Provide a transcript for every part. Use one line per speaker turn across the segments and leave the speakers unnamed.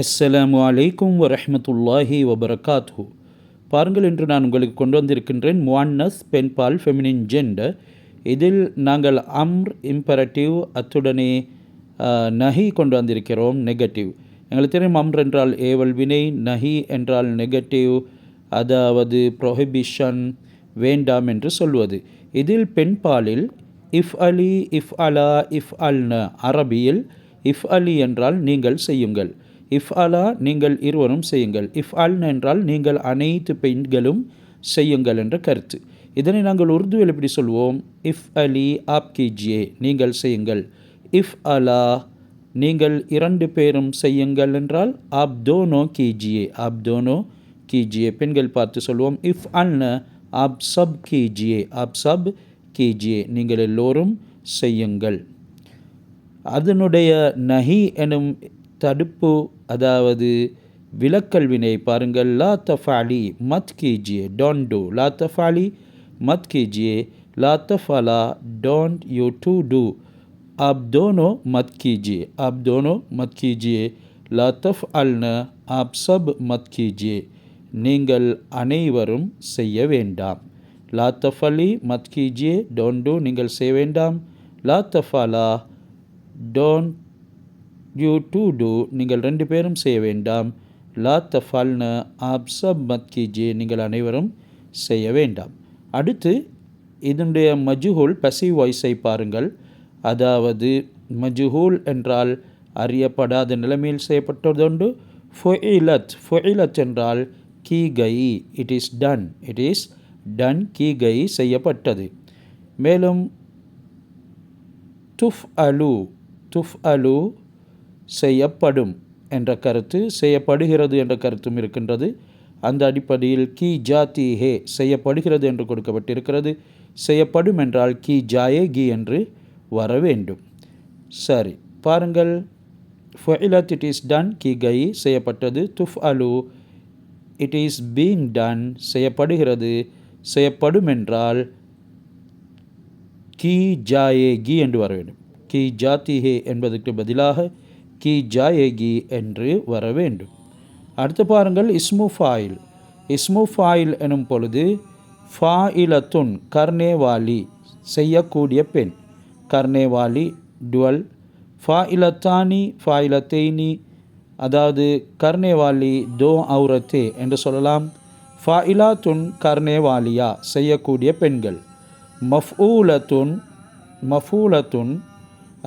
அஸ்ஸலாமு அலைக்கும் வரஹ்மத்துல்லாஹி வபரகாத்ஹு பாருங்கள் இன்று நான் உங்களுக்கு கொண்டு வந்திருக்கின்றேன் முவான்னஸ் பெண்பால் ஃபெமினின் ஜெண்டர் இதில் நாங்கள் அம்ர் இம்பரட்டிவ் அத்துடனே நஹி கொண்டு வந்திருக்கிறோம் நெகட்டிவ் எங்களுக்கு தெரியும் அம்ர் என்றால் ஏவல் வினை நஹி என்றால் நெகட்டிவ் அதாவது ப்ரொஹிபிஷன் வேண்டாம் என்று சொல்வது. இதில் பெண்பாலில் இஃப் அலி இஃப் அலா இஃப் அல்ன அரபியில் இஃப் அலி என்றால் நீங்கள் செய்யுங்கள். இஃப் அலா நீங்கள் இருவரும் செய்யுங்கள். இஃப் அல் என்றால் நீங்கள் அனைத்து பெண்களும் செய்யுங்கள் என்ற கருத்து. இதனை நாங்கள் உருதுவில் எப்படி சொல்வோம்? இஃப் அலி ஆப் கீஜியே நீங்கள் செய்யுங்கள். இஃப் அலா நீங்கள் இரண்டு பேரும் செய்யுங்கள் என்றால் ஆப் தோனோ கீஜியே ஆப் தோனோ கீஜியே. பெண்கள் பார்த்து சொல்வோம் இஃப் அல்ன ஆப் சப் கீஜியே ஆப் சப் கீஜியே நீங்கள் எல்லோரும் செய்யுங்கள். அதனுடைய நஹி எனும் தடுப்பு அதாவது விலக்கல் வினை பாருங்கள் லா தஃபாலி மத் கீஜியே டோன்ட் டூ லா தஃபாலி மத் கீஜியே லா தஃபாலா डोंट यू टू डू आप दोनों मत कीजिए आप दोनों मत कीजिए ला तफ़अल्न आप सब मत कीजिए நீங்கள் அனைவரும் செய்ய வேண்டாம் லா தஃபலி மத் கீஜியே டோன்ட் டூ நீங்கள் செய்ய வேண்டாம் லா தஃபாலா டோன்ட் யூ டூ டூ நீங்கள் ரெண்டு பேரும் செய்ய வேண்டாம். லா தஃபால்ன ஆப் சப் மத் கீஜியே நீங்கள் அனைவரும் செய்ய வேண்டாம். அடுத்து இதனுடைய மஜுஹூல் பசி வாய்ஸை பாருங்கள். அதாவது மஜுஹூல் என்றால் அறியப்படாத நிலைமையில் செய்யப்பட்டதுண்டு. ஃபொயிலத் ஃபொயிலத் என்றால் கீகை. It is done it is done கீகை செய்யப்பட்டது. மேலும் துஃப் அலு துஃப் அலு செய்யப்படும் என்ற கருத்து செய்யப்படுகிறது என்ற கருத்தும் இருக்கின்றது. அந்த அடிப்படையில் கி ஜாதி ஹே செய்யப்படுகிறது என்று கொடுக்கப்பட்டிருக்கிறது. செய்யப்படும் என்றால் கி ஜாயே கி என்று வர வேண்டும். சரி பாருங்கள். ஃபொயிலத் இட் இஸ் டன் கி கை செய்யப்பட்டது. துஃப் அலு இட் இஸ் பீங் டன் செய்யப்படுகிறது. செய்யப்படும் என்றால் கி ஜாயேகி என்று வர வேண்டும். கி ஜாத்திஹே என்பதற்கு பதிலாக கி ஜாயேகி என்று வர வேண்டும். அடுத்து பாருங்கள் இஸ்மு ஃபாயில். இஸ்மு ஃபாயில் எனும் பொழுது ஃபாயிலத்துன் கர்னேவாலி செய்யக்கூடிய பெண். கர்னேவாலி டுவல். ஃபாயிலத்தானி ஃபாயிலத்தேனி அதாவது கர்னேவாலி தோ அவுரத்தே என்று சொல்லலாம். ஃபாயிலாத்துன் கர்னேவாலியா செய்யக்கூடிய பெண்கள். மஃஊலத்துன் மஃபூலத்துன்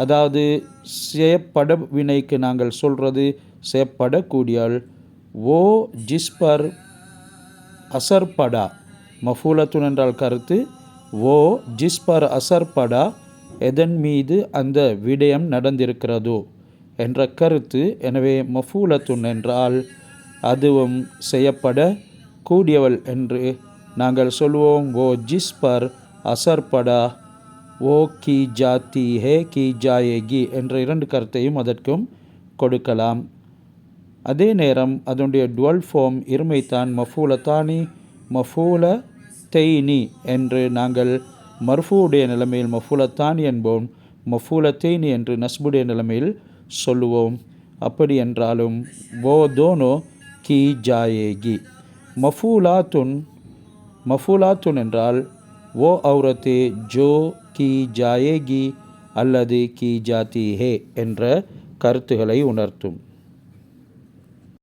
அதாவது செயப்பட வினைக்கு நாங்கள் சொல்கிறது செயப்படக்கூடியால் ஓ ஜிஸ்பர் அசர்படா. மஃபூலத்துன் என்றால் கருத்து. ஓ ஜிஸ்பர் அசர்படா. எதன் மீது அந்த விடயம் நடந்திருக்கிறதோ என்ற கருத்து. எனவே மஃபூலத்துன் என்றால் அதுவும் செய்யப்பட கூடியவள் என்று நாங்கள் சொல்வோம். ஓ ஜிஸ்பர் அசர்படா. ஓ கி ஜாத்தி ஹே கி ஜாயேகி என்ற இரண்டு கருத்தையும் அதற்கும் கொடுக்கலாம். அதே நேரம் அதனுடைய டுவல் ஃபார்ம் இருமைத்தான் மஃபூலத்தானி மஃபூல தெய்னி என்று நாங்கள் மர்ஃபூடைய நிலைமையில் மஃபூலத்தானி என்போம் மஃபூலத்தேனி என்று நஸ்புடைய நிலைமையில் சொல்லுவோம். அப்படி என்றாலும் ஓ தோனோ கி ஜாயேகி மஃபூலாத்துன் மஃபூலாத்துன் என்றால் ஓ அவுரத்தே ஜோ கி ஜாயேகி அல்லது கி ஜாதி ஹே என்ற கருத்துகளை உணர்த்தும்.